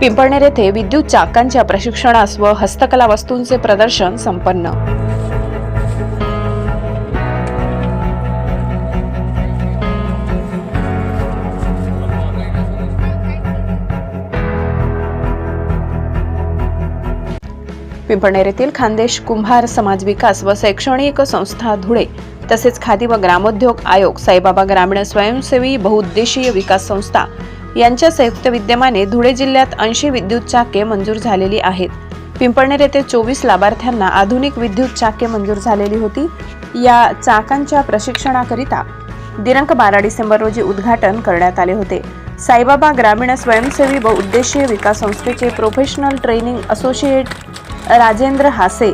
पिंपळनेर येथे विद्युत चाकांच्या प्रशिक्षणास व हस्तकला वस्तूंचे प्रदर्शन संपन्न. पिंपळनेर येथील खानदेश कुंभार समाज विकास व शैक्षणिक संस्था धुळे तसेच खादी व ग्रामोद्योग आयोग साईबाबा ग्रामीण स्वयंसेवी बहुउद्देशीय विकास संस्था यांच्या संयुक्त विद्यमाने धुळे जिल्ह्यात ऐंशी विद्युत चाके मंजूर झालेली आहेत. पिंपळनेर येथे चोवीस लाभार्थ्यांना आधुनिक विद्युत चाके मंजूर झालेली होती. या चाकांच्या प्रशिक्षणाकरिता दिनांक बारा डिसेंबर रोजी उद्घाटन करण्यात आले होते. साईबाबा ग्रामीण स्वयंसेवी व उद्देशीय विकास संस्थेचे professional training associate Rajendra Hase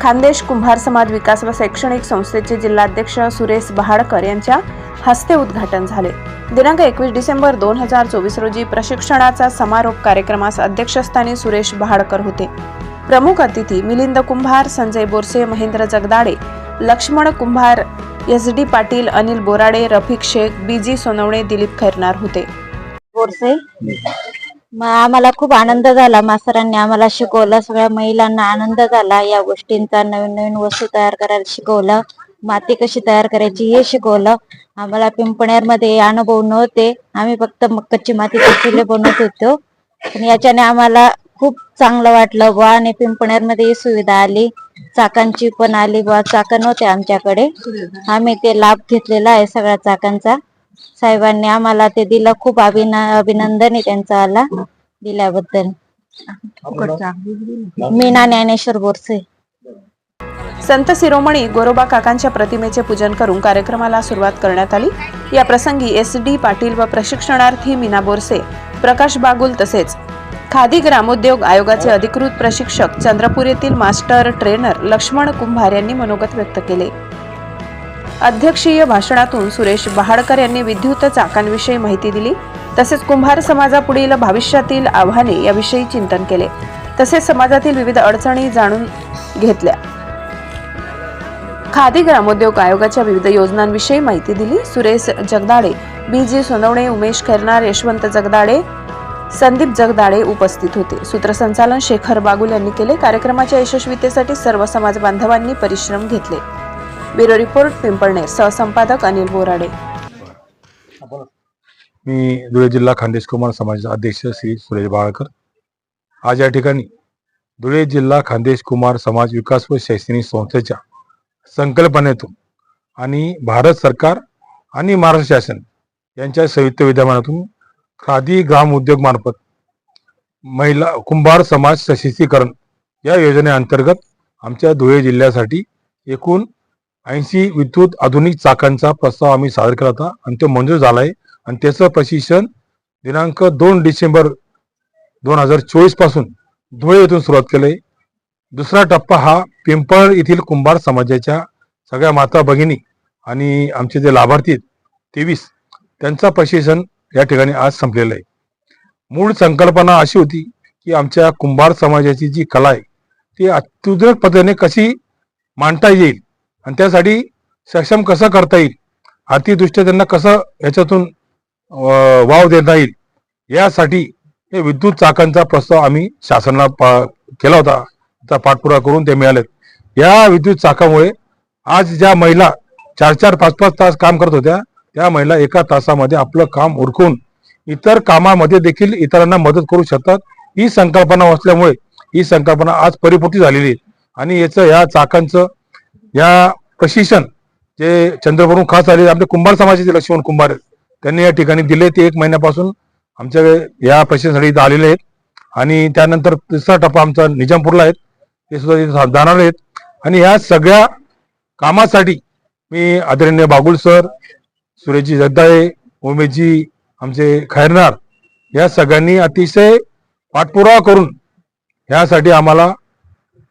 Khandesh Kumbhar समाज विकास व शैक्षणिक संस्थेचे जिल्हाध्यक्ष सुरेश बहाडकर यांच्या हस्ते उद्घाटन झाले. दिनांक एकवीस डिसेंबर दोन हजार चोवीस रोजी प्रशिक्षणाचा समारोप कार्यक्रमास अध्यक्षस्थानी सुरेश भाडकर होते. प्रमुख अतिथी Milind Kumbhar Sanjay Borse Mahendra Jagdade Laxman Kumbhar S D Patil Anil Borade Rafiq Shaikh B G Sonawane Dilip Khairnar होते. बोरसे आम्हाला खूप आनंद झाला. मास्तरांनी आम्हाला शिकवलं. सगळ्या महिलांना आनंद झाला. या गोष्टींचा नवीन नवीन वस्तू तयार करायला शिकवलं. माती कशी तयार करायची हे शिकवलं. आम्हाला पिंपणेरमध्ये अनुभव नव्हते. आम्ही फक्त म- कच्ची मातीचे चुले बनवत होतो. पण याच्याने आम्हाला खूप चांगलं वाटलं बुवा आणि पिंपणेरमध्ये ही सुविधा आली. चाकांची पण आली बुवा. चाकं नव्हते आमच्याकडे. आम्ही ते लाभ घेतलेला आहे सगळ्या चाकांचा. साहेबांनी आम्हाला ते दिलं. खूप अभिन अभिनंदन आहे त्यांचा आला दिल्याबद्दल. मीना ज्ञानेश्वर बोरसे. संत शिरोमणी गोरोबा काकांच्या प्रतिमेचे पूजन करून कार्यक्रमाला सुरुवात करण्यात आली. या प्रसंगी एस डी पाटील व प्रशिक्षणार्थी मीना बोरसे प्रकाश बागुल तसेच खादी ग्रामोद्योग आयोगाचे अधिकृत प्रशिक्षक चंद्रपूर येथील मास्टर ट्रेनर लक्ष्मण कुंभार यांनी मनोगत व्यक्त केले. अध्यक्षीय भाषणातून सुरेश बहाडकर यांनी विद्युत चाकांविषयी माहिती दिली. तसेच कुंभार समाजापुढील भविष्यातील आव्हाने याविषयी चिंतन केले. तसेच समाजातील विविध अडचणी जाणून घेतल्या. खादी ग्रामोद्योग आयोगाच्या विविध योजनांविषयी माहिती दिली. सुरेश जगदाडे बी जी सोनवणे उमेश खैरनार यशवंत जगदाडे संदीप जगदाडे उपस्थित होते. सूत्रसंचालन शेखर बागुल यांनी केले. कार्यक्रमाच्या यशस्वीतेसाठी सर्व समाज बांधवांनी परिश्रम घेतले. Bureau report Pimpalner. सहसंपादक Anil Borade. मी धुळे जिल्हा खानदेश कुमार समाजाचे अध्यक्ष श्री सुरेश बाळकर. आज या ठिकाणी धुळे जिल्हा खानदेश कुमार समाज विकास व शैक्षणिक संस्थेच्या संकल्पनेतून आणि भारत सरकार आणि महाराष्ट्र शासन यांच्या संयुक्त विद्यमानातून खादी ग्राम उद्योग मार्फत महिला कुंभार समाज सशक्तीकरण या योजनेअंतर्गत आमच्या धुळे जिल्ह्यासाठी एकूण ऐंशी विद्युत आधुनिक चाकांचा प्रस्ताव आम्ही सादर केला होता आणि तो मंजूर झाला आहे. आणि त्याचं प्रशिक्षण दिनांक दोन डिसेंबर दोन हजार चोवीसपासून धुळे येथून सुरुवात केलंय. दुसरा टप्पा हा पिंपळ येथील कुंभार समाजाच्या सगळ्या माता भगिनी आणि आमचे जे लाभार्थी आहेत तेवीस त्यांचा प्रशिक्षण या ठिकाणी आज संपलेलं आहे. मूळ संकल्पना अशी होती की आमच्या कुंभार समाजाची जी कला आहे ती अत्युदक पद्धतीने कशी मांडता येईल आणि त्यासाठी सक्षम कसं करता येईल आर्थिकदृष्ट्या त्यांना कसं याच्यातून वाव देता येईल यासाठी हे विद्युत चाकांचा प्रस्ताव आम्ही शासनाला केला होता. चा पाठपुरा करून ते मिळालेत. या विद्युत चाकामुळे आज ज्या महिला चार चार पाच पाच तास काम करत होत्या त्या महिला एका तासामध्ये आपलं काम उरकून इतर कामामध्ये देखील इतरांना मदत करू शकतात. ही संकल्पना असल्यामुळे ही संकल्पना आज परिपूर्ती झालेली आहे. आणि याचं या चाकांचं या प्रशिक्षण जे चंद्रपूरून खास आले आपले कुंभार समाजाचे लक्ष्मण कुंभार त्यांनी या ठिकाणी दिले. ते एक महिन्यापासून आमच्या या प्रशिक्षणासाठी इथं आलेले आहेत. आणि त्यानंतर तिसरा टप्पा आमचा निजामपूरला आहेत ते सुद्धा तिथे जाणार आहेत. आणि ह्या सगळ्या कामासाठी मी आदरणीय बागुल सर सुरेशजी जगदाळे उमेशजी आमचे खैरनार या सगळ्यांनी अतिशय पाठपुरावा करून ह्यासाठी आम्हाला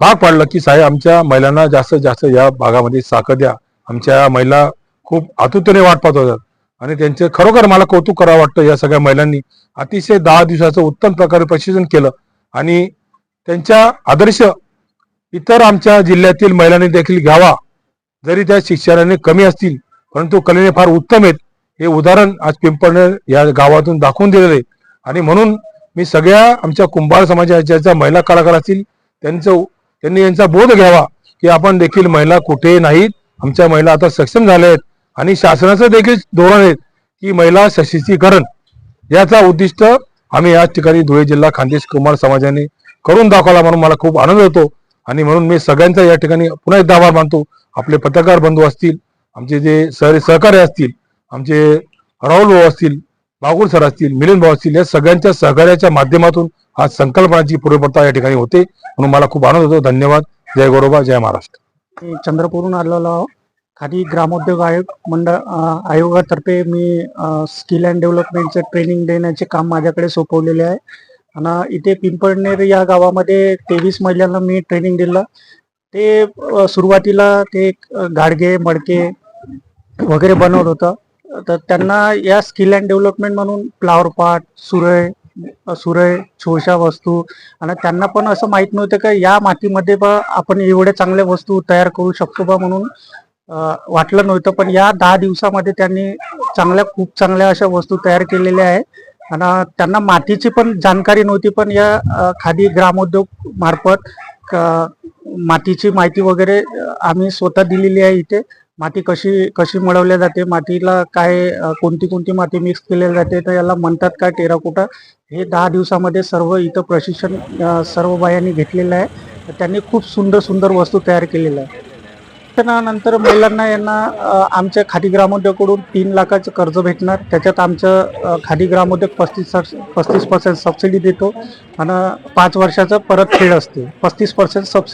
भाग पाडलं की साहेब आमच्या महिलांना जास्तीत जास्त या भागामध्ये साखर द्या. आमच्या महिला खूप आतुरतेने वाट पाहत होतात आणि त्यांचे खरोखर मला कौतुक करावं वाटतं या सगळ्या महिलांनी. अतिशय दहा दिवसाचं उत्तम प्रकारे प्रशिक्षण केलं आणि त्यांच्या आदर्श इतर आमच्या जिल्ह्यातील महिलांनी देखील घ्यावा. जरी त्या शिक्षणाने कमी असतील परंतु कलेने फार उत्तम आहेत. हे उदाहरण आज पिंपळनेर या गावातून दाखवून दिलेलं आहे. आणि म्हणून मी सगळ्या आमच्या कुंभार समाजाच्या ज्या महिला कलाकार असतील त्यांचं त्यांनी यांचा बोध घ्यावा की आपण देखील महिला कुठे नाहीत. आमच्या महिला आता सक्षम झाल्या आहेत. आणि शासनाचं देखील धोरण आहे की महिला सशक्तीकरण. याचा उद्दिष्ट आम्ही याच ठिकाणी धुळे जिल्हा खानदेश कुमार समाजाने करून दाखवला म्हणून मला खूप आनंद होतो. आणि म्हणून मी सगळ्यांचा या ठिकाणी पुन्हा एकदा आभार मानतो. आपले पत्रकार बंधू असतील आमचे जे सह सहकारी असतील आमचे राहुल भाऊ असतील बागुल सर असतील मिलिंद भाऊ असतील या सगळ्यांच्या सहकार्याच्या माध्यमातून आज संकल्पनाची पूर्वपरता या ठिकाणी होते. म्हणून मला खूप आनंद होतो. धन्यवाद. जय गौरबा जय महाराष्ट्र. चंद्रपूरहून आलेलो आहो. खादी ग्रामोद्योग आयोग मंडळ आयोगातर्फे मी स्किल अँड डेव्हलपमेंटचे ट्रेनिंग देण्याचे काम माझ्याकडे सोपवलेले आहे. आणि इथे पिंपळनेर या गावामध्ये तेवीस महिलांना मी ट्रेनिंग दिलं. ते सुरुवातीला ते गाडगे मडके वगैरे बनवत होतं. तर त्यांना या स्किल अँड डेव्हलपमेंट म्हणून फ्लावर पाट सुरय सुरय छोशा वस्तू आणि त्यांना पण असं माहीत नव्हतं का या मातीमध्ये बा आपण एवढ्या चांगल्या वस्तू तयार करू शकतो बा म्हणून वाटलं नव्हतं. पण या दहा दिवसामध्ये त्यांनी चांगल्या खूप चांगल्या अशा वस्तू तयार केलेल्या आहे आणि त्यांना मातीची पण जाणकारी नव्हती पण या खादी ग्रामोद्योग मार्फत मातीची माहिती वगैरे आम्ही स्वतः दिलेली आहे इथे. माती कशी कशी मिळवली जाते मातीला काय कोणती कोणती माती मिक्स केली जाते तर याला म्हणतात काय टेराकोटा हे दहा दिवसामध्ये सर्व इथं प्रशिक्षण सर्व बायांनी घेतलेलं आहे. तर त्यांनी खूप सुंदर सुंदर वस्तू तयार केलेल्या आहे नंतर महिलांना यांना आमच्या खादी ग्रामोद्योगकडून तीन लाखाचं कर्ज भेटणार. त्याच्यात आमचं खादी ग्रामोद्योग पस्तीस पस्तीस पर्सेंट सबसिडी देतो. आणि पाच वर्षाचं परतफेड असते. पस्तीस पर्सेंट सबसिडी